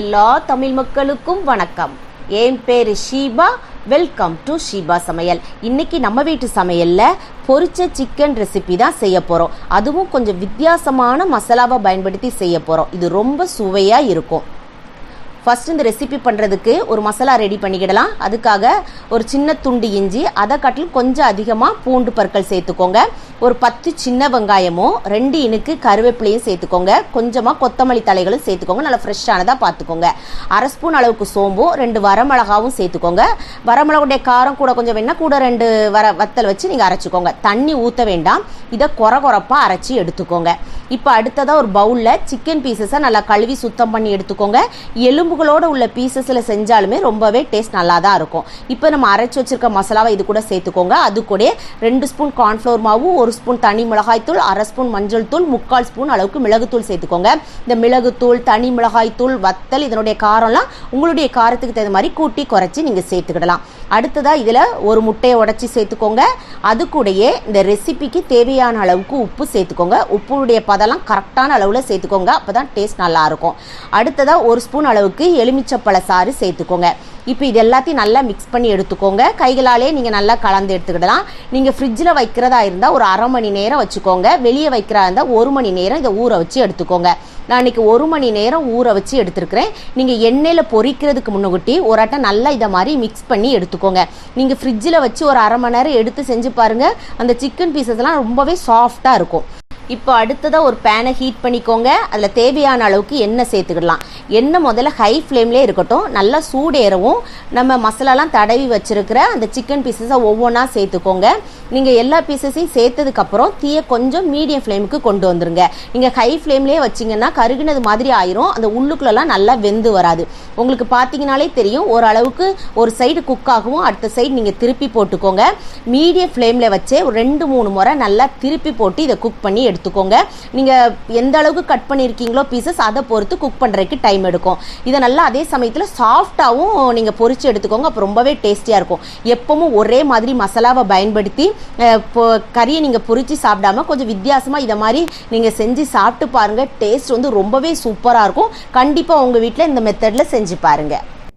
எல்லா தமிழ் மக்களுக்கும் வணக்கம். என் பேர் ஷீபா. வெல்கம் டு ஷீபா சமையல். இன்னைக்கு நம்ம வீட்டு சமையலில் பொரிச்ச சிக்கன் ரெசிபி தான் செய்ய போகிறோம் அதுவும் கொஞ்சம் வித்தியாசமான மசாலாவை பயன்படுத்தி செய்ய போகிறோம் இது ரொம்ப சுவையாக இருக்கும். ஃபர்ஸ்ட் இந்த ரெசிபி பண்ணுறதுக்கு ஒரு மசாலா ரெடி பண்ணிக்கிடலாம். அதுக்காக ஒரு சின்ன துண்டு இஞ்சி அதை காட்டிலும் கொஞ்சம் அதிகமாக பூண்டு பற்கள் சேர்த்துக்கோங்க. ஒரு பத்து சின்ன வெங்காயமும் ரெண்டு இனுக்கு கருவேப்பிலையும் சேர்த்துக்கோங்க. கொஞ்சமாக கொத்தமல்லி தலைகளும் சேர்த்துக்கோங்க. நல்லா ஃப்ரெஷ்ஷானதாக பார்த்துக்கோங்க. அரை ஸ்பூன் அளவுக்கு சோம்பும் ரெண்டு வரமிளகாவும் சேர்த்துக்கோங்க. வரமிளகுடைய காரம் கூட கொஞ்சம் வேணால் கூட ரெண்டு வர வத்தல் வச்சு நீங்கள் அரைச்சிக்கோங்க. தண்ணி ஊற்ற வேண்டாம். இதை கொர கொரப்பாக அரைச்சி எடுத்துக்கோங்க. இப்போ அடுத்ததாக ஒரு பவுலில் சிக்கன் பீசஸை நல்லா கழுவி சுத்தம் பண்ணி எடுத்துக்கோங்க. எலும்பு எலும்புகளோட உள்ள பீசஸில் செஞ்சாலுமே ரொம்பவே டேஸ்ட் நல்லா தான் இருக்கும். இப்போ நம்ம அரைச்சி வச்சிருக்க மசாலாவை இது கூட சேர்த்துக்கோங்க. அது கூட ரெண்டு ஸ்பூன் கார்ன்ஃப்ளவர் மாவு ஒரு ஸ்பூன் தனி மிளகாய்த்தூள் அரை ஸ்பூன் மஞ்சள் தூள் முக்கால் ஸ்பூன் அளவுக்கு மிளகுத்தூள் சேர்த்துக்கோங்க. இந்த மிளகுத்தூள் தனி மிளகாய்த்தூள் வத்தல் இதனுடைய காரம்லாம் உங்களுடைய காரத்துக்கு தகுந்த மாதிரி கூட்டி குறைச்சி நீங்கள் சேர்த்துக்கிடலாம். அடுத்ததாக இதில் ஒரு முட்டையை உடச்சி சேர்த்துக்கோங்க. அது கூடயே இந்த ரெசிபிக்கு தேவையான அளவுக்கு உப்பு சேர்த்துக்கோங்க. உப்புடைய பதெல்லாம் கரெக்டான அளவில் சேர்த்துக்கோங்க. அப்போ தான் டேஸ்ட் நல்லாயிருக்கும் அடுத்ததாக ஒரு ஸ்பூன் அளவுக்கு எலுமிச்சப்பழ சாறு சேர்த்துக்கோங்க. இப்போ இது எல்லாத்தையும் நல்லா மிக்ஸ் பண்ணி எடுத்துக்கோங்க. கைகளாலே நீங்கள் நல்லா கலந்து எடுத்துக்கிடலாம். நீங்கள் ஃப்ரிட்ஜில் வைக்கிறதா இருந்தால் ஒரு அரை மணி நேரம் வச்சுக்கோங்க. வெளியே வைக்கிறதா இருந்தால் ஒரு மணி நேரம் இதை ஊற வச்சு எடுத்துக்கோங்க. நான் இன்றைக்கி ஒரு மணி நேரம் ஊற வச்சு எடுத்துருக்கிறேன். நீங்கள் எண்ணெயில் பொரிக்கிறதுக்கு முன்னுக்குட்டி ஒரு அட்டை நல்லா இதை மாதிரி மிக்ஸ் பண்ணி எடுத்துக்கோங்க. நீங்கள் ஃப்ரிட்ஜில் வச்சு ஒரு அரை மணி நேரம் எடுத்து செஞ்சு பாருங்கள் அந்த சிக்கன் பீசஸ்லாம் ரொம்பவே சாஃப்டாக இருக்கும். இப்போ அடுத்ததாக ஒரு பேனை ஹீட் பண்ணிக்கோங்க. அதில் தேவையான அளவுக்கு எண்ணெய் சேர்த்துக்கிடலாம். எண்ணெய் முதல்ல ஹை ஃப்ளேம்லேயே இருக்கட்டும். நல்லா சூடேறவும். நம்ம மசாலாலாம் தடவி வச்சுருக்கிற அந்த சிக்கன் பீசஸை ஒவ்வொன்றா சேர்த்துக்கோங்க. நீங்கள் எல்லா பீசஸையும் சேர்த்ததுக்கப்புறம் தீயை கொஞ்சம் மீடியம் ஃப்ளேமுக்கு கொண்டு வந்துருங்க. நீங்கள் ஹை ஃப்ளேம்லேயே வச்சிங்கன்னா கருகினது மாதிரி ஆயிரும். அந்த உள்ளுக்குள்ளெல்லாம் நல்லா வெந்து வராது. உங்களுக்கு பார்த்தீங்கனாலே தெரியும். ஓரளவுக்கு ஒரு சைடு குக் ஆகவும் அடுத்த சைடு நீங்கள் திருப்பி போட்டுக்கோங்க. மீடியம் ஃப்ளேமில் வச்சே ஒரு ரெண்டு மூணு முறை நல்லா திருப்பி போட்டு இதை குக் பண்ணி எடுத்துக்கோங்க. நீங்கள் எந்த அளவுக்கு கட் பண்ணியிருக்கீங்களோ பீசஸ் அதை பொறுத்து குக் பண்ணுறதுக்கு டைம் எடுக்கும். இதை நல்லா அதே சமயத்தில் சாஃப்டாகவும் நீங்கள் பொறிச்சு எடுத்துக்கோங்க. அப்போ ரொம்பவே டேஸ்டியாக இருக்கும். எப்பவும் ஒரே மாதிரி மசாலாவை பயன்படுத்தி இப்போ கறியை நீங்கள் பொறிச்சு சாப்பிடாம கொஞ்சம் வித்தியாசமாக இதை மாதிரி நீங்கள் செஞ்சு சாப்பிட்டு பாருங்கள் டேஸ்ட் வந்து ரொம்பவே சூப்பராக இருக்கும். கண்டிப்பாக உங்கள் வீட்டில் இந்த மெத்தடில் செஞ்சு பாருங்கள்